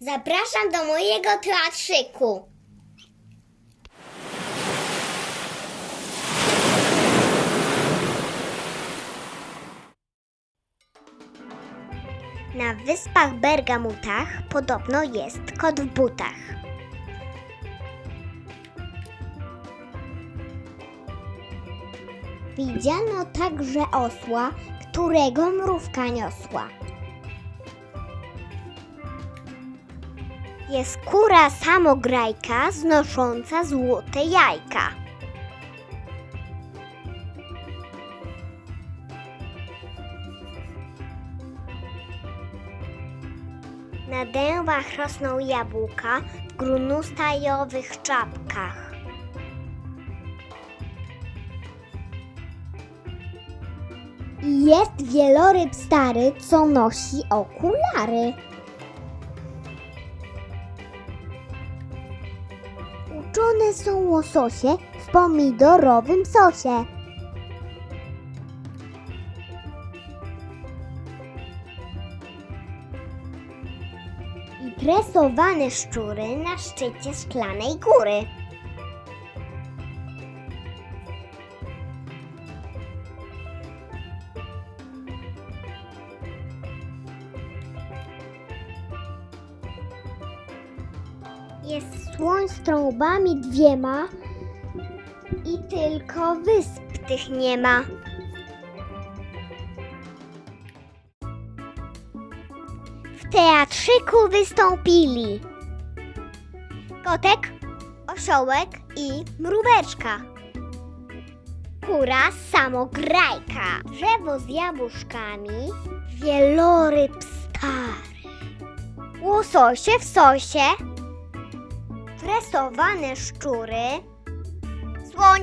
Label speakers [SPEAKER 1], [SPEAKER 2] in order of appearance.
[SPEAKER 1] Zapraszam do mojego teatrzyku. Na wyspach Bergamutach podobno jest kot w butach. Widziano także osła, którego mrówka niosła. Jest kura samograjka znosząca złote jajka. Na dębach rosną jabłka w grunustajowych czapkach. Jest wieloryb stary, co nosi okulary. Uczone są łososie w pomidorowym sosie. I tresowane szczury na szczycie szklanej góry. Jest słoń z trąbami dwiema i tylko wysp tych nie ma. W teatrzyku wystąpili kotek, osiołek i mróweczka. Kura samograjka, drzewo z jabłuszkami, wieloryb stary, łososie w sosie, tresowane szczury, słoń,